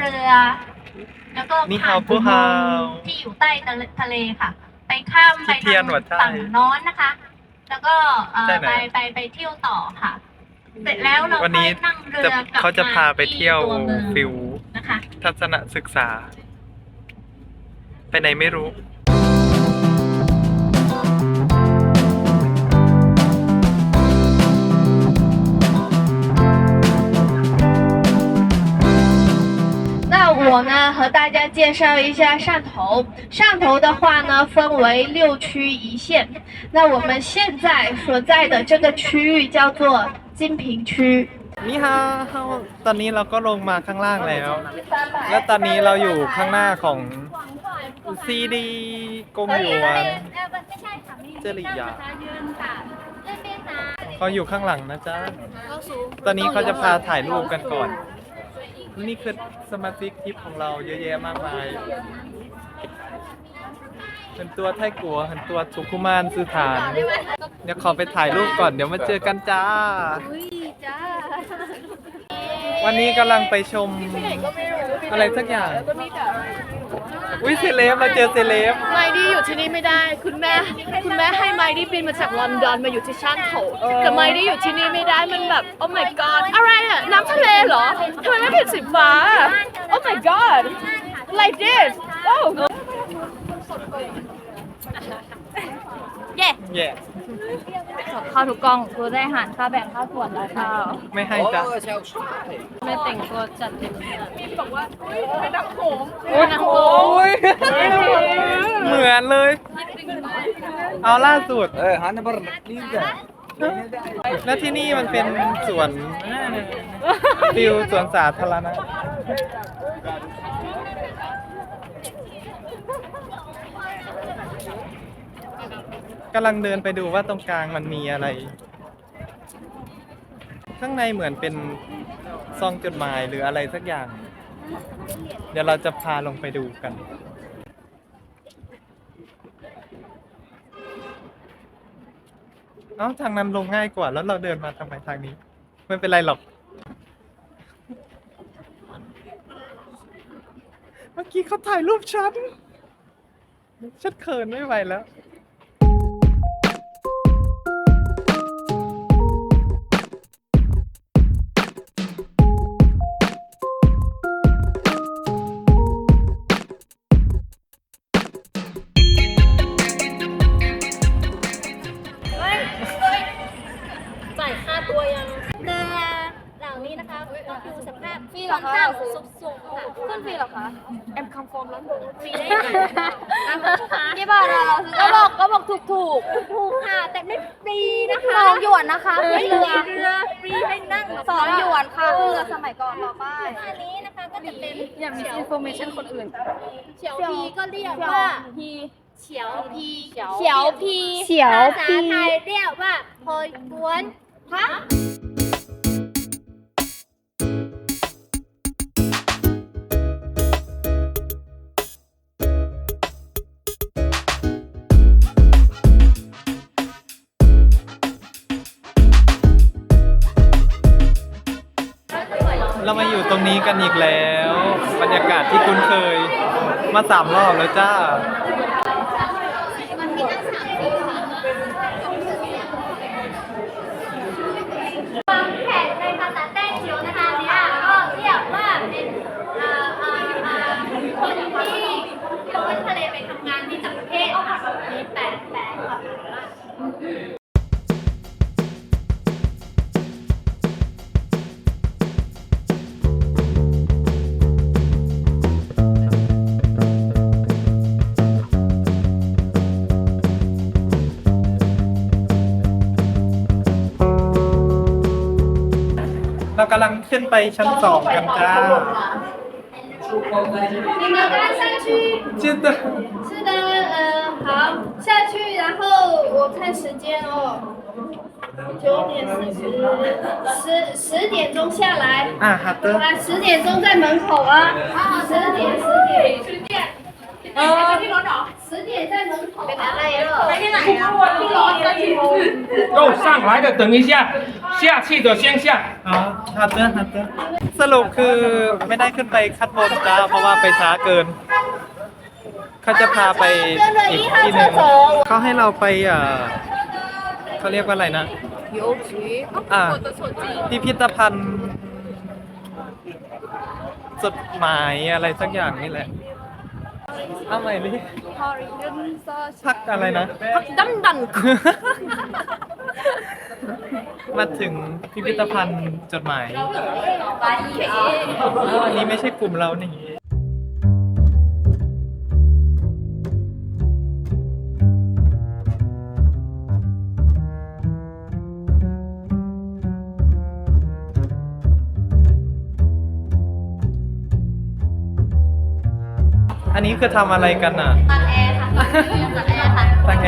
เรือ แล้วก็นี่ผ่าฮานวผู้ฮาวที่อยู่ใต้ทะเลค่ะ ไปข้ามไปที่เทียทานงหัวใจฝั่งโน้อนนะคะ แล้วก็เอ่อใช่ไหนไปไปไปเที่ยวต่อค่ะ เสร็จแล้วเราวันนี้ค่อยนั่งเรือจะกลับเขาจะพาไปเที่ยวที่ตัวมืองฟิลนะคะ ทัศนศึกษา ไปไหนไม่รู้ 我呢和大家介绍一下汕头。汕头的话呢分为六区一县，那我们现在所在的这个区域叫做金平区。 นี่ฮะตอนนี้เราก็ลงมาข้างล่างแล้ว และตอนนี้เราอยู่ข้างหน้าของซีดีกงหยวน เจริยา เขาอยู่ข้างหลังนะจ๊ะ ตอนนี้เขาจะพาถ่ายรูปกันก่อน นี่คือสมาชิกทริปของเราเยอะแยะมากมายเป็นตัวไทกัวเป็นตัวสุขุมานสื่อฐาน เดี๋ยวขอไปถ่ายรูปก่อนเดี๋ยวมาเจอกันจ้าวันนี้กำลังไปชมอะไรสักอย่าง อุ้ยเซเลบเราเจอเซเลบไมดี้อยู่ที่นี่ไม่ได้ คุณแม่คุณแม่ให้ไมดี้บินมาจากลอนดอนมาอยู่ที่ช่านโถแต่ไมดี้อยู่ที่นี่ไม่ได้มันแบบ โอ้ my god อะไรอะน้ำทะเลเหรอทำไมไม่เป็นสีฟ้า โอ้ my god like this โอ้เย่ แย่ ข้าวทุกกล้องกูได้อาหารค่าแบ่งค่าส่วนแล้วข้าวไม่ให้จ้ะไม่แต่งตัวจัดเต็มบอกว่าโอ้ยโอ้ยเหมือนเลย เอาล่าสุด Eh, han är bara lite. แล้วที่นี่มันเป็นสวนฟิวสวนสาธารณะ กำลังเดินไปดูว่าตรงกลางมันมีอะไร ข้างในเหมือนเป็นซองจดหมายหรืออะไรสักอย่าง เดี๋ยวเราจะพาลงไปดูกัน เอ้าทางนั้นลงง่ายกว่า แล้วเราเดินมาทำไมทางนี้ ไม่เป็นไรหรอก เมื่อกี้เขาถ่ายรูปฉัน ฉันเขินไม่ไหวแล้ว สองหยวนค่ะเรือสมัยก่อนรอป้ายอันนี้นะคะก็จะเป็นอย่ามีอินโฟเมชันคนอื่นเฉียวพีก็เรียกว่าพีเฉียวพีเฉียวพีเฉียวภาษาไทยเรียกว่าโพยกวนฮะ กันอีกแล้ว บรรยากาศที่คุ้นเคยมาสามรอบแล้วจ้า กำลังขึ้นไปชั้นสองกันจ้า 你们看下去。 ชื่อต 是的，呃，好，下去，然后我看时间哦，九点四十，十十点钟下来， อ่ะฮัตเตอร์ 啊，十点钟在门口啊，十点，十点，十点。呃，十点在门口。ไปไหน了？ไปที่ไหนอ่ะที่รถก็อยู่ 够上来的等一下， 下去的先下。 อ๋อฮัตเตอร์ฮัตเตอร์ สรุปคือไม่ได้ขึ้นไปคัดบนจ้าเพราะว่าไปช้าเกิน เขาจะพาไปอีกที่หนึ่งเขาให้เราไปอ่าเขาเรียกว่าอะไรนะ 邮局啊我的手机 พิพิธภัณฑ์จดหมายอะไรสักอย่างนี่แหละเ อาใหม่ดิพักอะไรนะ พักดันดัน มาถึงพิพิธภัณฑ์จดหมาย อ้าวอันนี้ไม่ใช่กลุ่มเรานี่ คือทำอะไรกันอะ ตัดแอร์ค่ะตัดแอร์ค่ะตังแง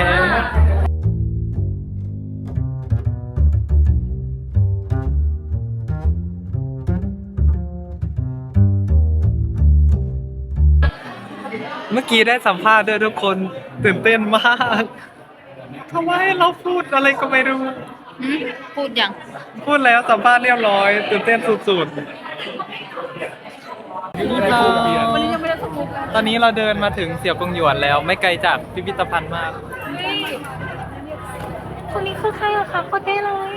เมื่อกี้ได้สัมภาษณ์ด้วยทุกคนตื่นเต้นมากทำไมเราพูดอะไรก็ไม่รู้ พูดยัง พูดแล้วสัมภาษณ์เรียบร้อย ตื่นเต้นสุดๆนี่ค่ะ วันนี้ยังไม่ได้สมุกเลยตอนนี้เราเดินมาถึงเสี่ยวกงหยวนแล้ว ไม่ไกลจากพิพิธภัณฑ์มาก คนนี้คือใครอะคะโคตรเท่เลย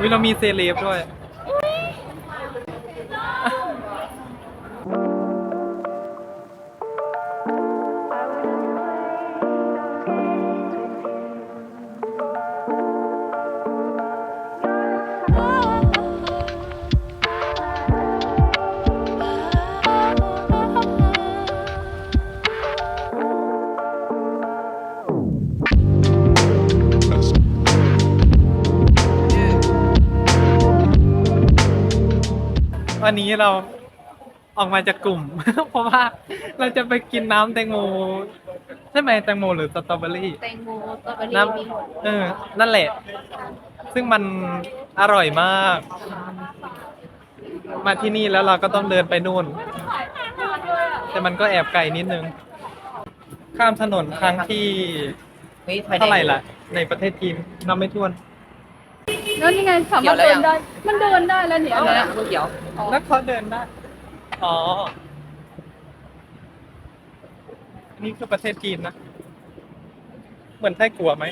วิเรามีเซเลบด้วย นนี้เราออกมาจากกลุ่ม เพราะว่าเราจะไปกินน้ำแตงโมใช่ไหมแตงโมหรือสตรอเบอรี่ แตงโมสตรอเบอรี่น้มีหมดำเออ นั่นแหละ ซึ่งมันอร่อยมาก มาที่นี่แล้วเราก็ต้องเดินไปนู่น แต่มันก็แอบไกลนิดนึง ข้ามถนนครั้งที่เท่าไหร่ล่ะ ในประเทศจีนนับไม่ถ้วน แล้วนี่ไงสามารถเดินได้ มันเดินได้แล้วเนี่ย แล้วเขาเดินได้อ๋อ นี่คือประเทศจีนนะ เหมือนไต้กัวไหม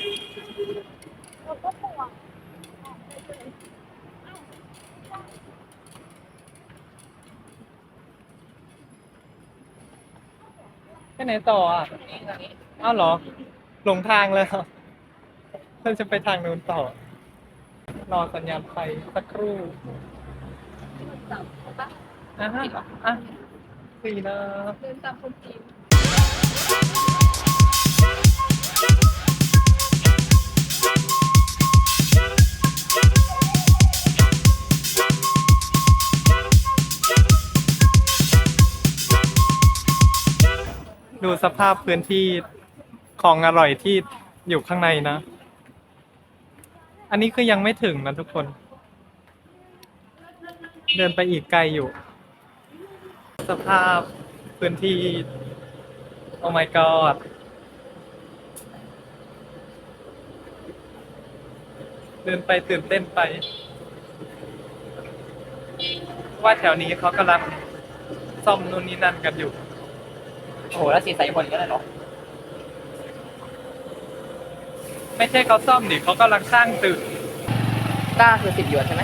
ไปไหนต่ออะ อ้าวเหรอ หลงทางเลยเหรอเราจะไปทางนู้นต่อ รอสัญญาณไฟสักครู่ อะฮะอะสี่นะเดินตามคนจีนดูสภาพพื้นที่ของอร่อยที่อยู่ข้างในนะ อันนี้คือยังไม่ถึงนะทุกคน เดินไปอีกไกลอยู่ สภาพพื้นที่ โอ้ my god เดินไปตื่นเต้นไป ว่าแถวนี้เขากำลังซ่อมนู่นนี่นั่นกันอยู่ โอ้โหแล้วสีใสคนก็ได้เหรอไม่ใช่เขาซ่อมดิเขากำลังสร้างตึกต้าคือสิบหยวนใช่ไหม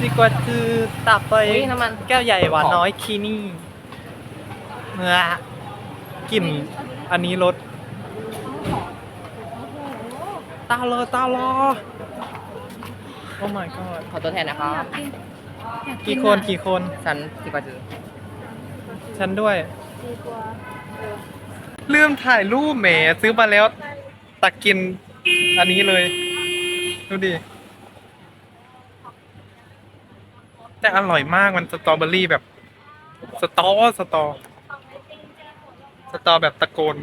ซีกว่าคือตับไปอุ๊ยน้ำมัน แก้วใหญ่หวานหอมน้อยคีนี่เมื่อกลิ่นอันนี้รสตาลอตาลอโอ้ my god ขอตัวแทนนะครับกี่คนกี่คน ฉันสิบกว่าจือฉันด้วย ลืมถ่ายรูปแหมซื้อมาแล้ว ตักกินอันนี้เลย ดูดิ แต่อร่อยมากมันสตรอเบอรี่แบบ สตอสตอ สตอแบบตะโกน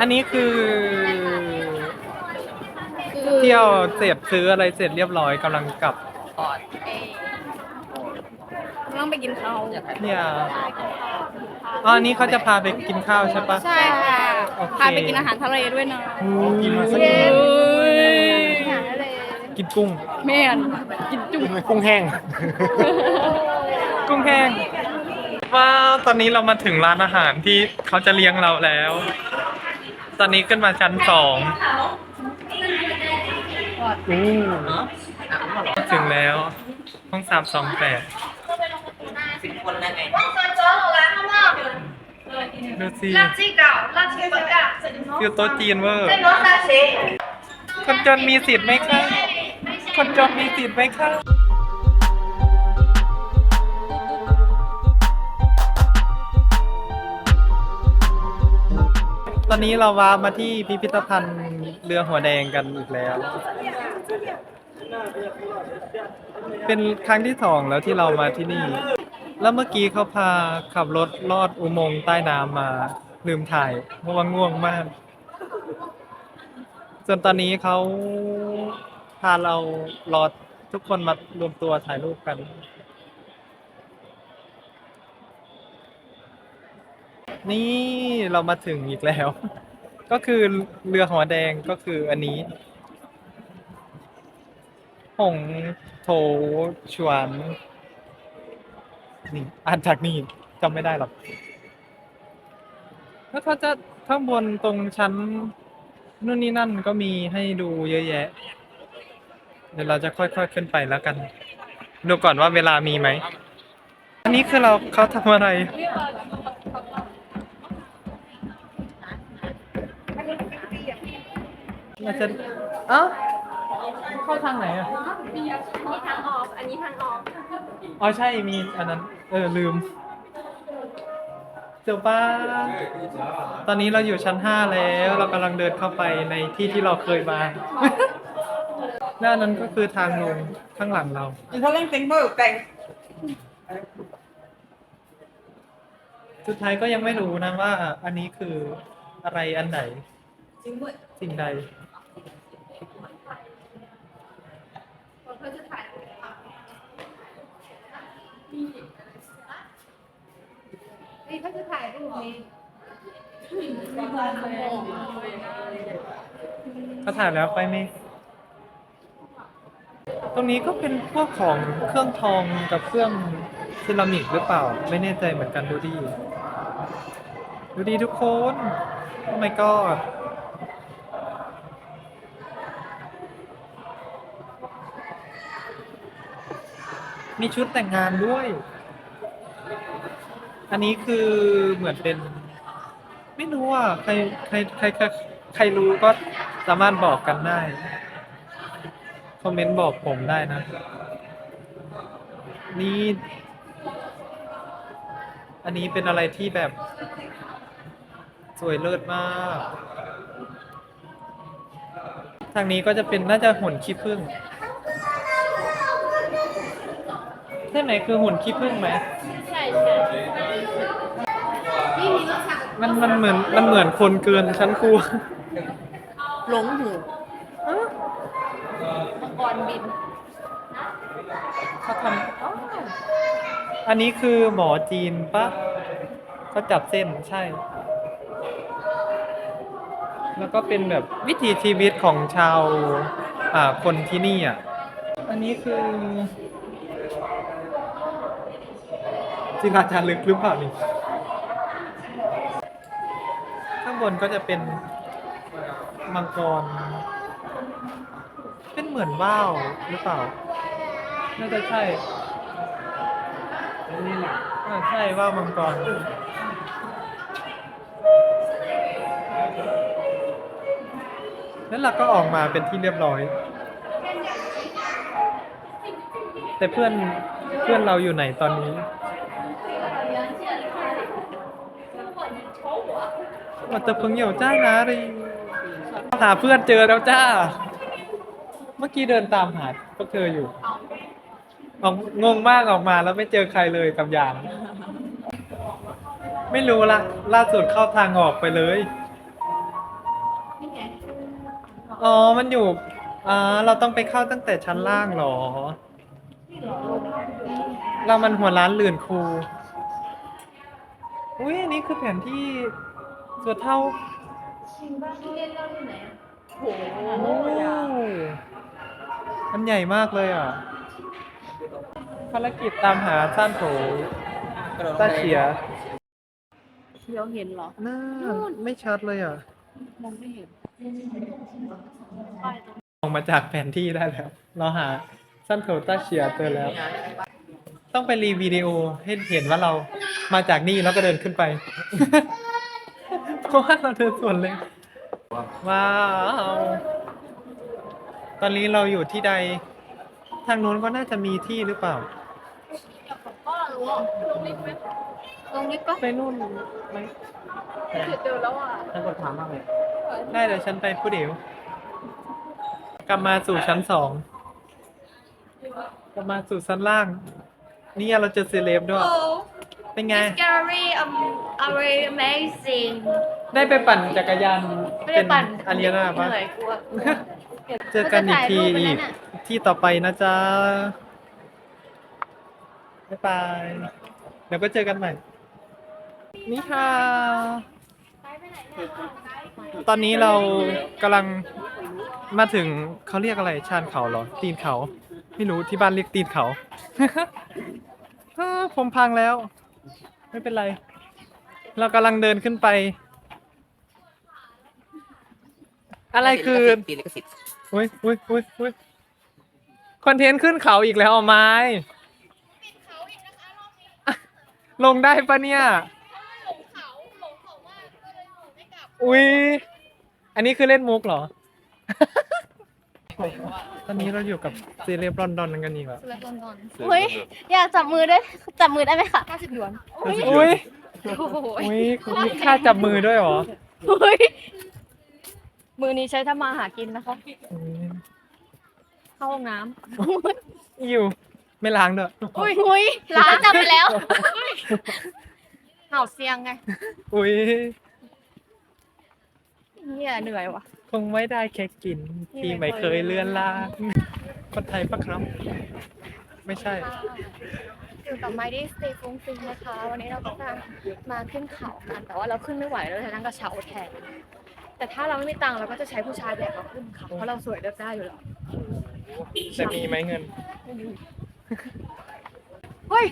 อันนี้คือเที่ยวเสร็จซื้ออะไรเสร็จเรียบร้อยกำลังกลับพอดไต้องไปกินข้าว เนี่ย อ๋ออันนี้เขาจะพาไปกินข้าวใช่ปะ ใช่ค่ะ โอเค พาไปกินอาหารทะเลด้วยนะกินมาสักเย้กินกุ้งแม่นกินจุ่มกุ้งแห้ง กุ้งแห้งว้าวตอนนี้เรามาถึงร้านอาหารที่เขาจะเลี้ยงเราแล้ว ตอนนี้ขึ้นมาชั้นสองอู้ถึงแล้ว ห้องสามสองแปด สิบคนแล้วไง ดูสิลาชีเก่าลาจีเก่ากะฟิโต๊ะจีนเวอร์คนจนมีสิทธิ์ไหมคะคนจนมีสิทธิ์ไหมคะตอนนี้เราว้ามาที่พิพิธภัณฑ์เรือหัวแดงกันอีกแล้ว เป็นครั้งที่สองแล้วที่เรามาที่นี่ แล้วเมื่อกี้เขาพาขับรถลอดอุโมงค์ใต้น้ำมาลืมถ่ายเพราะว่าง่วงมากส่วนตอนนี้เขาพาเรารอทุกคนมารวมตัวถ่ายรูปกัน นี่เรามาถึงอีกแล้ว ก็คือเรือหัวแดงก็คืออันนี้ หงโถชวน นี่อ่านจากนี่จำไม่ได้หรอกแล้วเขาจะข้างบนตรงชั้นนู่นนี่นั่นก็มีให้ดูเยอะแยะ เดี๋ยวเราจะค่อยๆขึ้นไปแล้วกัน ดูก่อนว่าเวลามีไหม อันนี้คือเราเขาทำอะไร เราจะ เอ้าเข้าทางไหนอะ มีทางออก อันนี้ทางออก อ๋อใช่มีอันนั้น เออลืมเจ้าป้า ตอนนี้เราอยู่ชั้นห้าแล้ว เรากำลังเดินเข้าไปในที่ที่เราเคยมา หน้านั้นก็คือทางลงข้างหลังเรา Mình không ăn tiếng mơ cành สุดท้ายก็ยังไม่รู้นะว่า อันนี้คืออะไรอันไหนสิ่งใด คนเขาจะถ่าย รูปนี้เขาถ่ายแล้วไปไหมตรงนี้ก็เป็นพวกของเครื่องทองกับเครื่องเซรามิกหรือเปล่า ไม่แน่ใจเหมือนกันดูดี ดูดีทุกคนโอ้ my god มีชุดแต่งงานด้วย อันนี้คือเหมือนเป็น ไม่รู้อะใครใครใครใครใครรู้ก็สามารถบอกกันได้ คอมเมนต์บอกผมได้นะ นี่ อันนี้เป็นอะไรที่แบบ สวยเลิศมาก ทางนี้ก็จะเป็นน่าจะหุ่นขี้ผึ้งใช่ไหมคือหุ่นขี้ผึ้งไหม ใช่ใช่ มันมันเหมือนมันเหมือนคนเกินชั้นครูหลงหูมังกรบินเขาทำอ๋ออันนี้คือหมอจีนปะเขาจับเส้นใช่ แล้วก็เป็นแบบวิถีชีวิตของชาวอ่าคนที่นี่อะ อันนี้คือจินตนาการลึกหรือเปล่านี่างบนก็จะเป็นมังกร เป็นเหมือนว่าวหรือเปล่า น่าจะใช่น่าใช่ว่าวมังกรแล้วเราก็ออกมาเป็นที่เรียบร้อย แต่เพื่อนเพื่อนเราอยู่ไหนตอนนี้ ว่าแต่เพิ่งเหยวจ้านะรีหาเพื่อนเจอแล้วจ้า เมื่อกี้เดินตามหาพวกเธออยู่ออกงงมากออกมาแล้วไม่เจอใครเลยกับยาง ไม่รู้ละล่าสุดเข้าทางออกไปเลย อ๋อ มันอยู่อ่าเราต้องไปเข้าตั้งแต่ชั้นล่างเหรอ เรามันหัวร้านลื่นครู อุ้ยอันนี้คือแผนที่ ส่วนเท่าโอ้โหโอ้มันใหญ่มากเลยอะ ภารกิจตามหาซ่านโถต้าเฉียเดี๋ยวเห็นเหรอน่าไม่ชัดเลยอะ มองไม่เห็นออกมาจากแผนที่ได้แล้ว เราหาซ่านโถต้าเฉียเจอแล้ว ต้องไปรีวิดีโอให้เห็นว่าเรามาจากนี่แล้วก็เดินขึ้นไป เพราะว่าเราเดินสวนเลย ว้าว ตอนนี้เราอยู่ที่ใด ทางนู้นก็น่าจะมีที่หรือเปล่า ก็รู้ลงลิฟต์ไหมลงลิฟต์ปะไปนู่นไหมเจอแล้วอะฉันกดถามมากเลย ได้เดี๋ยวฉันไปผู้เดียว กลับมาสู่ชั้นสอง กลับมาสู่ชั้นล่าง นี่เราเจอเซเลบด้วย เป็นไง Scary um very amazing ได้ไปปั่นจักรยานไม่ได้ปั่นอารีนาปะเหนื่อยกลัวเจอกันอีกทีอีกที่ต่อไปนะจ๊ะบ๊ายบายเดี๋ยวก็เจอกันใหม่ นี่ค่ะ ตอนนี้เรากำลังมาถึงเขาเรียกอะไรชานเขาเหรอ ตีนเขา ไม่รู้ที่บ้านเรียกตีนเขาเออผมพังแล้ว ไม่เป็นไร เรากำลังเดินขึ้นไป อะไรคือปีลิขสิทธิ์อุ้ยอุ้ยอุ้ยอุ้ยคอนเทนต์ขึ้นเขาอีกแล้วเอาไม้ลงได้ปะเนี่ย อุ้ยอันนี้คือเล่นมุกเหรอ ตอนนี้เราอยู่กับเซเลบลอนดอนกันอีกแล้วเฮ้ยอยากจับมือด้วยจับมือได้ไหมคะ50หยวนอุ้ยโอ้ยอุ้ยมีค่าจับมือด้วยเหรอเฮ้ยมือนี้ใช้ทำมาหากินนะคะอุ๊ยเข้าห้องน้อยู่ไม่ล้างด้วยำอุ้ยอุ้ยล้างจับไปแล้วเห่าเสียงไงอุ้ยเนี่ยเหนื่อยว่ะ คงไม่ได้แค่กิน ที่ไม่เคยเลื่อนลางคนไทยปะครับ ไม่ใช่ อยู่กับไมดี้สเตย์ฟุ้งฟิงนะคะ วันนี้เราก็จะมาขึ้นเขากัน แต่ว่าเราขึ้นไม่ไหวเราจะนั่งกระเช้าแทน แต่ถ้าเราไม่มีตังค์เราก็จะใช้ผู้ชายแบกเราขึ้นเขาเพราะเราสวยเลือกได้อยู่แล้วจะมีไหมเงิน เฮ้ย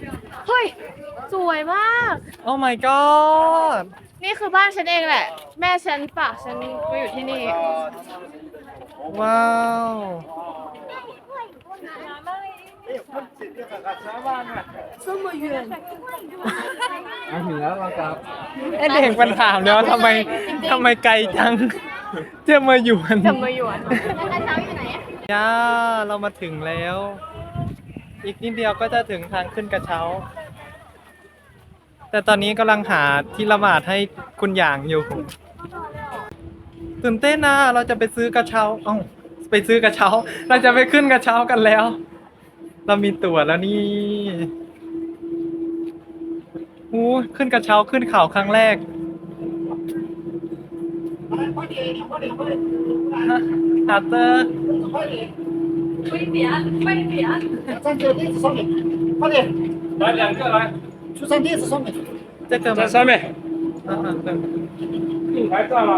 เฮ้ย สวยมาก โอ้ my god นี่คือบ้านฉันเองแหละ แม่ฉันฝากฉันมาอยู่ที่นี่ ว้าวมาถึงแล้วเราจะไอเด็กมันถามแล้วทำไมทำไมไกลจังจะมาอยู่อันจะมาอยู่อันนั้นแล้วกระเช้าอยู่ไหนอะย่าเรามาถึงแล้ว อีกนิดเดียวก็จะถึงทางขึ้นกระเช้า แต่ตอนนี้กำลังหาที่ละหมาดให้คุณหยางอยู่ ตื่นเต้นนะ เราจะไปซื้อกระเช้าเอ้าไปซื้อกระเช้า เราจะไปขึ้นกระเช้ากันแล้ว เรามีตั๋วแล้วนี่หูขึ้นกระเช้าขึ้นเขาครั้งแรกฮะหาเตอร์ 三个栗子上面，快点！来两个来，出三栗子上面。 จะเจอ 在上面， อ่าๆเจอ 来这儿了。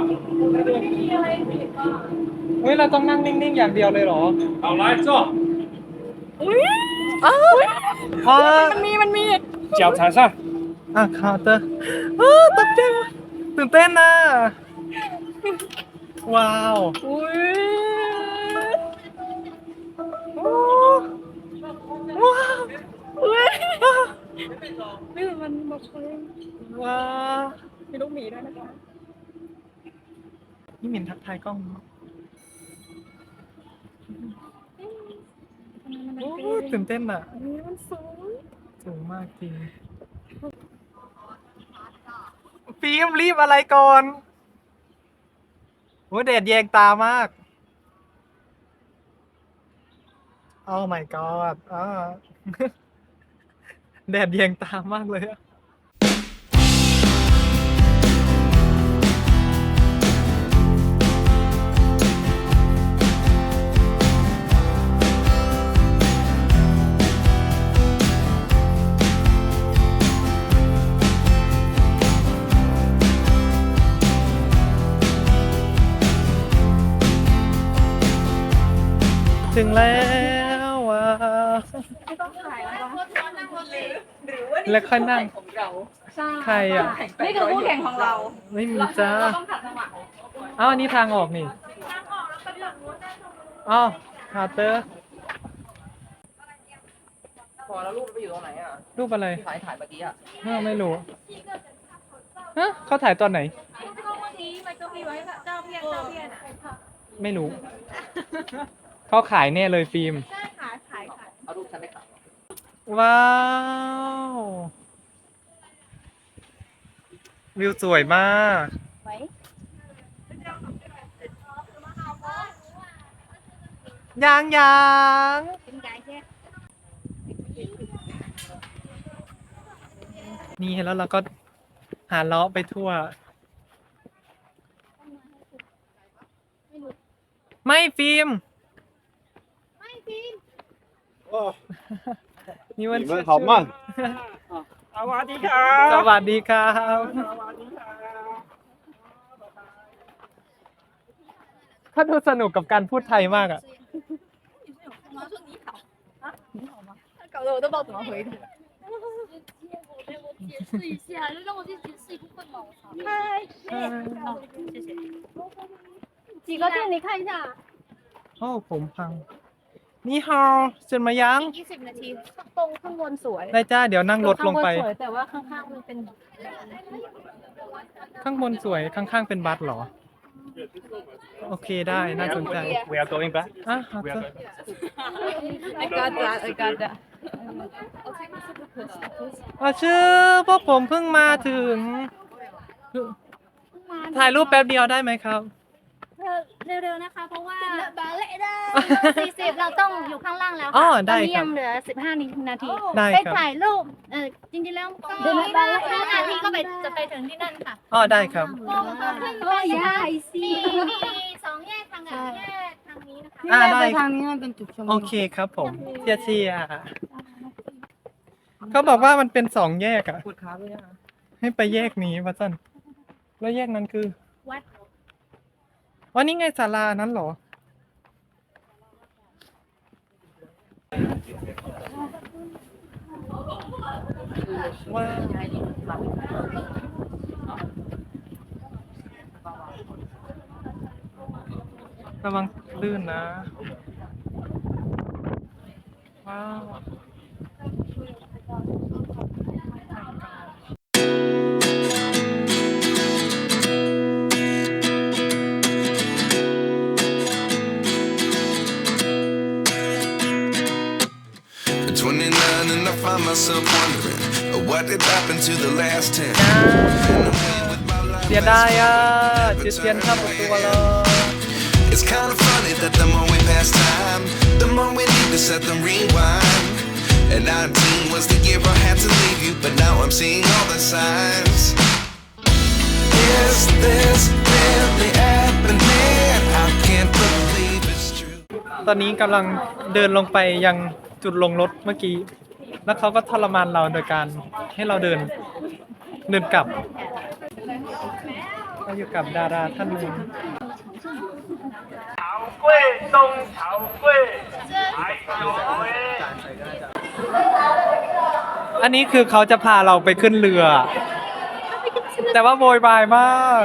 เฮ้ย เราต้องนั่งนิ่ง ๆ อย่างเดียวเลยเหรอ 好，来坐， อ๋อ มันมีมันมี 脚踩上。 อ่ะคาน์เตอร์อ้าตกใจว่ะตื่นเต้นนะว้าว อุ้ย โอ้ว้าว อุ้ย ว้าวนี่มันบอกเลยว้าวมีลูกหมีด้วยนะคะนี่หมินทักทายกล้องโอ้ตื่นเต้นอะนี่มันสูงสูงมากจริงฟิล์มรีบอะไรก่อนโอ้แดดแยงตามากโอ้ my god อ่า แดดแยงตามากเลยอะถึงแล้วาวแล้วค่อยนั่งใครอะ นี่คือคู่แข่งของเราไม่มีจ้าอ้าวอันนี้ทางออกนี่อ้าวหาเตอร์พอแล้วรูปไปอยู่ตรงไหนอะรูปอะไรถ่ายถ่ายเมื่อกี้อะอ้าวไม่รู้ฮะเขาถ่ายตอนไหนไม่รู้ เขาขายแน่เลยฟิล์ม เอารูปฉันไปขายว้าว วิวสวยมากยางยางนี่แล้วเราก็หาเลาะไปทั่ว ไม่ฟิล์ม นิมันขอบมากสวัสดีครับสวัสดีครับท่านดูสนุกกับการพูดไทยมากอะ搞得我都不知道怎么回你。我再我解释一下，就让我去解释一部分嘛，我操！嗨，好，谢谢。几个店你看一下。哦，红胖。 นี่ฮาวจนมายังยี่สิบนาทีตรงข้างบนสวยได้จ้าเดี๋ยวนั่งรถลงไป ข้าบนสวยแต่ว่าข้างๆมันเป็นข้างบนสวยข้างๆเป็นบัสเหรอ โอเคได้น่าสนใจ We are going back. อะฮาวเตอร์ I got that I got that อะชื่อพวกผมเพิ่งมาถึง ถ่ายรูปแป๊บเดียวได้ไหมครับ เร็วๆนะคะ เพราะว่าบาเล่ได้สี่สิบเราต้องอยู่ข้างล่างแล้วอ๋อค่ะได้ตอนนี้ครัยับงเหลือสิบห้านาทีได้ไปครับถ่ายรูปเออจริงๆแล้วก็ห้านาทีก็ไปจะไปถึงที่นั่นค่ะอ๋อได้ครับก็ขึ้นไปใช่สิมีสองแยกทางไหนแยกทางนี้นะคะ อ่าได้ทางนี้มันเป็นจุดชมโอเคครับผมเชียร์เชียร์เขาบอกว่ามันเป็นสองแยกอะพูดค้าด้วยนะให้ไปแยกนี้วัสันแล้วแยกนั้นคือ วัด อ๋อนี่ไงศาลานั้นเหรอ ว้าวระวังลื่นนะ ว้าว myself wondering uh, what did happen to the last 10. เสียดายอะเจียเจียนข้ามประตูเลย It's kind of funny that the more we pass time, the more we need to set the rewind. And 19 was the year I had to leave you, but now I'm seeing all the signs. Is this really happening? I can't believe it's true. ตอนนี้กำลังเดินลงไปยังจุดลงรถเมื่อกี้ แล้วเขาก็ทรมานเราโดยการให้เราเดินเดินกลับเราอยู่กับดาราท่านหนึ่งอันนี้คือเขาจะพาเราไปขึ้นเรือ แต่ว่าโวยวายมาก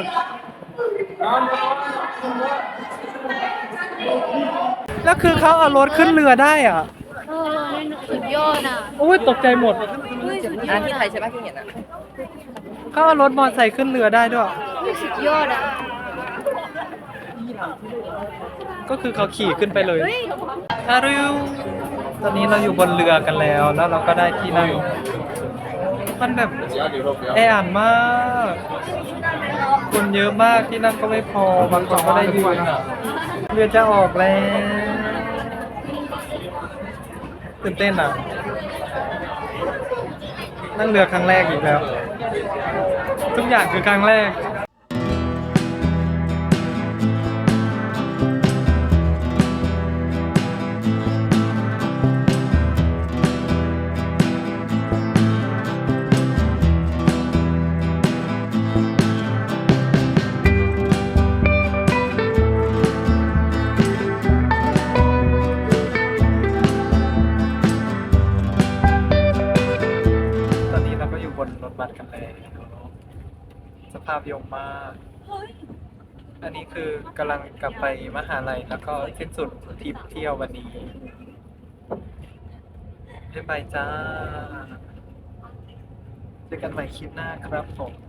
แล้วคือเขาเอารถขึ้นเรือได้อะเออสุด ยอดอะโอ้ยตกใจหมดร้านที่ไทยใช่ไหมที่เห็นอะเขาเอารถมอเตอร์ไซค์ขึ้นเรือได้ด้วยสุดยอดอะก็คือเขาขี่ขึ้นไปเลยอาริวตอนนี้เราอยู่บนเรือกันแล้ว แล้วเราก็ได้ที่นั่งมันแบบแออัดมาก คนเยอะมากที่นั่งก็ไม่พอบางคนก็ได้ยืนเรือจะออกแล้ว ตื่นเต้นอะ นั่งเรือครั้งแรกอีกแล้ว ทุกอย่างคือครั้งแรก กำลังกลับไปมหาลัยแล้วก็สิ้นสุดทริปเที่ยววันนี้บ๊ายบายจ้าเจอกันใหม่คลิปหน้าครับผม